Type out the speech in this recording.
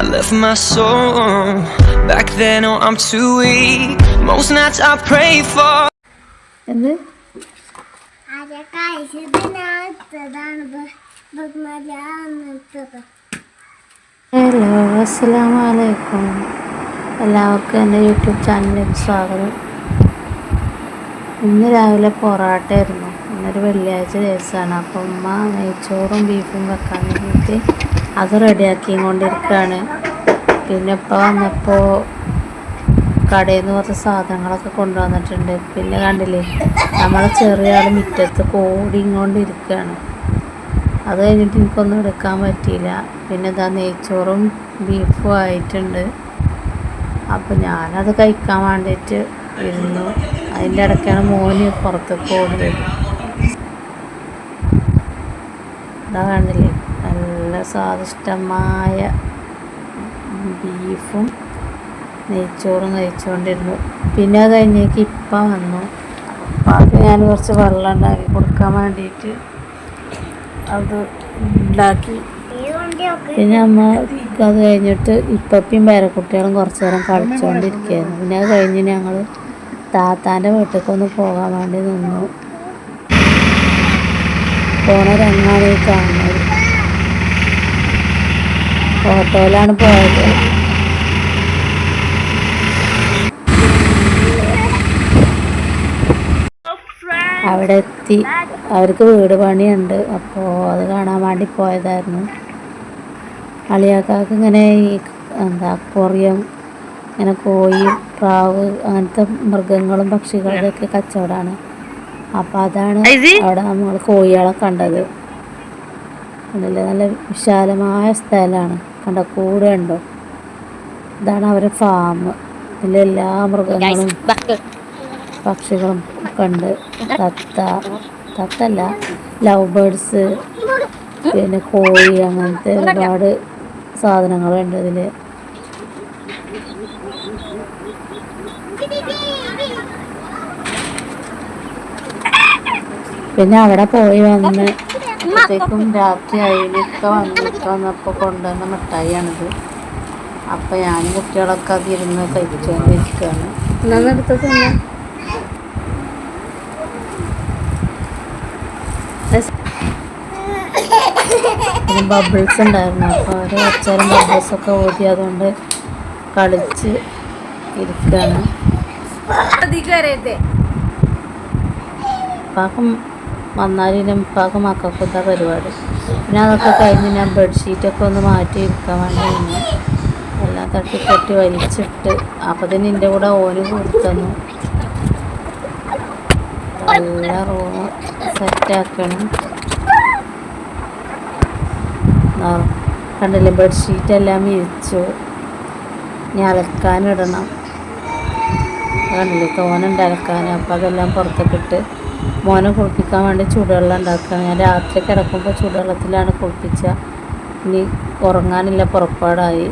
I left my soul. Back then, oh, I'm too weak. Most nights I pray for. ബഹുമതിയാകുന്നത് hello അസ്സലാമു അലൈക്കും എല്ലാവർക്കും എന്റെ YouTube ചാനലിലേക്ക് സ്വാഗതം ഇന്ന് രാവിലെ പൊറാട്ടയായിരുന്നു ഇന്നൊരു വെള്ളിയാഴ്ച ദിവസമാണ് അപ്പം ഉമ്മ നെയ്ച്ചോറും ബീഫും വെക്കാൻ വേണ്ടിയിട്ട് അത് റെഡിയാക്കി കൊണ്ടിരിക്കുകയാണ് പിന്നെ ഇപ്പോൾ വന്നപ്പോൾ കടയിൽ നിന്ന് കുറച്ച് സാധനങ്ങളൊക്കെ കൊണ്ടുവന്നിട്ടുണ്ട്. പിന്നെ കണ്ടില്ലേ നമ്മളെ ചെറിയ ആൾ മുറ്റത്ത് കോടിക്കൊണ്ടിരിക്കുകയാണ് അത് കഴിഞ്ഞിട്ട് എനിക്കൊന്നും എടുക്കാൻ പറ്റിയില്ല. പിന്നെ ഇതാ നെയ്ച്ചോറും ബീഫും ആയിട്ടുണ്ട്. അപ്പോൾ ഞാനത് കഴിക്കാൻ വേണ്ടിയിട്ട് ഇരുന്നു. അതിന്റെ ഇടയ്ക്കാണ് മോന് പുറത്തേക്ക് ഓടുന്നത്. ഇതാ കണ്ടില്ലേ സ്വാദിഷ്ടമായ ബീഫും നെയ്ച്ചോറും കഴിച്ചുകൊണ്ടിരുന്നു പിന്നെ അത് കഴിഞ്ഞേക്ക് ഇപ്പം വന്നു. അപ്പം ഞാൻ കുറച്ച് വെള്ളം ഉണ്ടാക്കി കൊടുക്കാൻ വേണ്ടിയിട്ട് അത് ഉണ്ടാക്കി. പിന്നെ അമ്മ അത് കഴിഞ്ഞിട്ട് ഇപ്പപ്പിയും പേരക്കുട്ടികളും കുറച്ച് നേരം കളിച്ചുകൊണ്ടിരിക്കുകയായിരുന്നു പിന്നെ അത് കഴിഞ്ഞ് ഞങ്ങൾ താത്താന്റെ വീട്ടിലേക്കൊന്ന് പോകാൻ വേണ്ടി നിന്നു. പോണ രംഗാണി കാണുന്നത് ഓട്ടോയിലാണ് പോയത്. അവിടെ എത്തി. അവർക്ക് വീട് പണിയുണ്ട്. അപ്പോൾ അത് കാണാൻ വേണ്ടി പോയതായിരുന്നു. അളിയാക്കാക്ക് ഇങ്ങനെ ഈ എന്താ അക്വറിയം ഇങ്ങനെ കോഴി പ്രാവ് അങ്ങനത്തെ മൃഗങ്ങളും പക്ഷികളും ഒക്കെ കച്ചവടമാണ്. അപ്പോൾ അതാണ് അവിടെ നമ്മൾ കോഴികളെ കണ്ടത്. കണ്ടില്ലേ നല്ല വിശാലമായ സ്ഥലമാണ്. കണ്ട കൂടെ ഉണ്ടോ ഇതാണ് അവരുടെ ഫാം ഇതിലെല്ലാ മൃഗങ്ങളും പക്ഷികളും ഒക്കെ ഉണ്ട് തത്ത. തത്തല്ല ലവ് ബേഡ്സ് പിന്നെ കോഴി അങ്ങനത്തെ ഒരുപാട് സാധനങ്ങളുണ്ട് ഇതിൽ പിന്നെ അവിടെ പോയി വന്ന് അപ്പോഴത്തേക്കും രാത്രി ഇനിയൊക്കെ വന്നിട്ട് വന്നപ്പോൾ കൊണ്ടുവന്ന മിഠായിയാണിത്. അപ്പം ഞാനും കുട്ടികളൊക്കെ അതിരുന്ന് കഴിച്ചുകൊണ്ടിരിക്കുകയാണ് ബബിൾസ് ഉണ്ടായിരുന്നു. അപ്പോൾ അവർ കുറച്ചേരം ബബിൾസ് ഒക്കെ ഓടി അതുകൊണ്ട് കളിച്ച് ഇരിക്കുകയാണ് ഉപ്പാക്കും വന്നാലും ഉപ്പാക്കും മക്കൾക്കും ഇതാ പരിപാടി? പിന്നെ അതൊക്കെ കഴിഞ്ഞ് ഞാൻ ബെഡ്ഷീറ്റൊക്കെ ഒന്ന് മാറ്റി ഇരിക്കാൻ വേണ്ടി നിന്ന് എല്ലാം തട്ടിക്കെട്ടി വലിച്ചിട്ട്. അപ്പം തന്നെ എന്റെ കൂടെ ഓന് കൊടുത്തന്നു നല്ല റൂം സെറ്റാക്കണം കണ്ടില്ലേ? ബെഡ്ഷീറ്റ് എല്ലാം വിരിച്ചു ഇനി അലക്കാനിടണം. കണ്ടില്ലേ? തോനുണ്ട് അലക്കാൻ അപ്പം അതെല്ലാം പുറത്തൊക്കെ ഇട്ട് മോനെ കുളിപ്പിക്കാൻ വേണ്ടി ചൂടുവെള്ളം ഉണ്ടാക്കുക ഞാൻ രാത്രി കിടക്കുമ്പോൾ ചൂടുവെള്ളത്തിലാണ് കുളിപ്പിച്ച ഇനി ഉറങ്ങാനില്ല പുറപ്പാടായി.